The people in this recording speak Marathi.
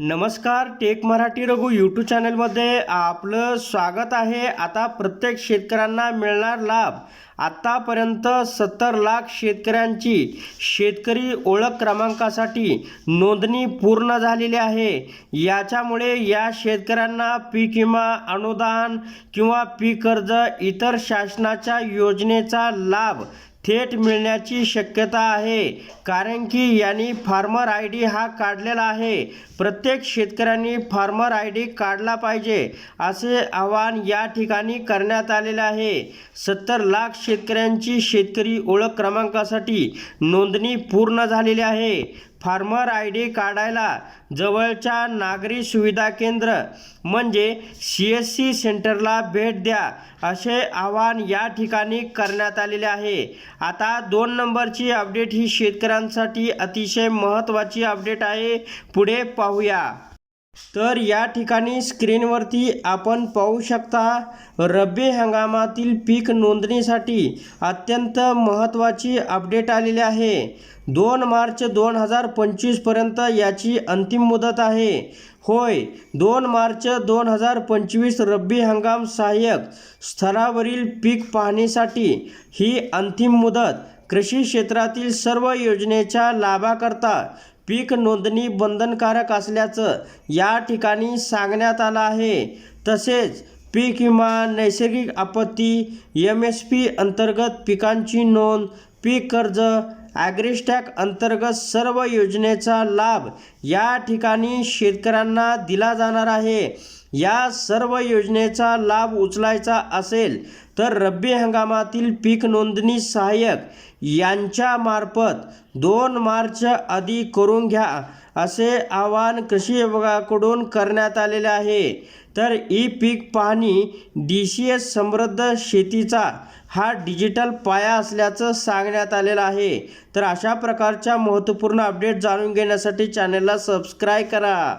नमस्कार टेक मराठी रघु यूट्यूब चॅनलमध्ये आपलं स्वागत आहे. आता प्रत्येक शेतकऱ्यांना मिळणार लाभ. आत्तापर्यंत सत्तर लाख शेतकऱ्यांची शेतकरी ओळख क्रमांकासाठी नोंदणी पूर्ण झालेली आहे. याच्यामुळे या शेतकऱ्यांना पीक विमा अनुदान किंवा पीक कर्ज इतर शासनाच्या योजनेचा लाभ थेट मिळण्याची शक्यता आहे. कारण की यांनी फार्मर आय डी हा काढलेला आहे. प्रत्येक शेतकऱ्यांनी फार्मर आय डी काढला पाहिजे असे आवाहन या ठिकाणी करण्यात आलेले आहे. सत्तर लाख शेतकऱ्यांची शेतकरी ओळख क्रमांकासाठी नोंदणी पूर्ण झालेली आहे. फार्मर आय डी काढायला जवळच्या नागरी सुविधा केंद्र म्हणजे सी एस सी सेंटरला भेट द्या असे आवाहन या ठिकाणी करण्यात आलेले आहे. आता दोन नंबरची अपडेट ही शेतकऱ्यांसाठी अतिशय महत्त्वाची अपडेट आहे. पुढे पाहूया. तर या ठिकाणी स्क्रीनवरती आपण पाहू शकता रब्बी हंगामातील पीक नोंदणीसाठी अत्यंत महत्त्वाची अपडेट आलेली आहे. दोन मार्च दोन हजार पंचवीसपर्यंत याची अंतिम मुदत आहे. होय दोन मार्च दोन हजार पंचवीस रब्बी हंगाम सहाय्यक स्तरावरील पीक पाहणीसाठी ही अंतिम मुदत कृषी क्षेत्रातील सर्व योजनेच्या लाभाकरता पीक नोंदणी बंधनकारक असल्याचं या ठिकाणी सांगण्यात आलं आहे. तसेच पीक विमा नैसर्गिक आपत्ती एम एस पी अंतर्गत पिकांची नोंद पीक कर्ज ॲग्रिस्टॅक अंतर्गत सर्व योजनेचा लाभ या ठिकाणी शेतकऱ्यांना दिला जाणार आहे. या सर्व योजनेचा लाभ उचलायचा असेल तर रब्बी हंगामातील पीक नोंदणी सहाय्यक यांच्यामार्फत दोन मार्च आधी करून घ्या असे आवाहन कृषी विभागाकडून करण्यात आलेले आहे. तर ई पीक पाहणी डी सी एस समृद्ध शेतीचा हा डिजिटल पाया असल्याचं सांगण्यात आलेलं आहे. तर अशा प्रकारच्या महत्त्वपूर्ण अपडेट जाणून घेण्यासाठी चॅनलला सबस्क्राईब करा.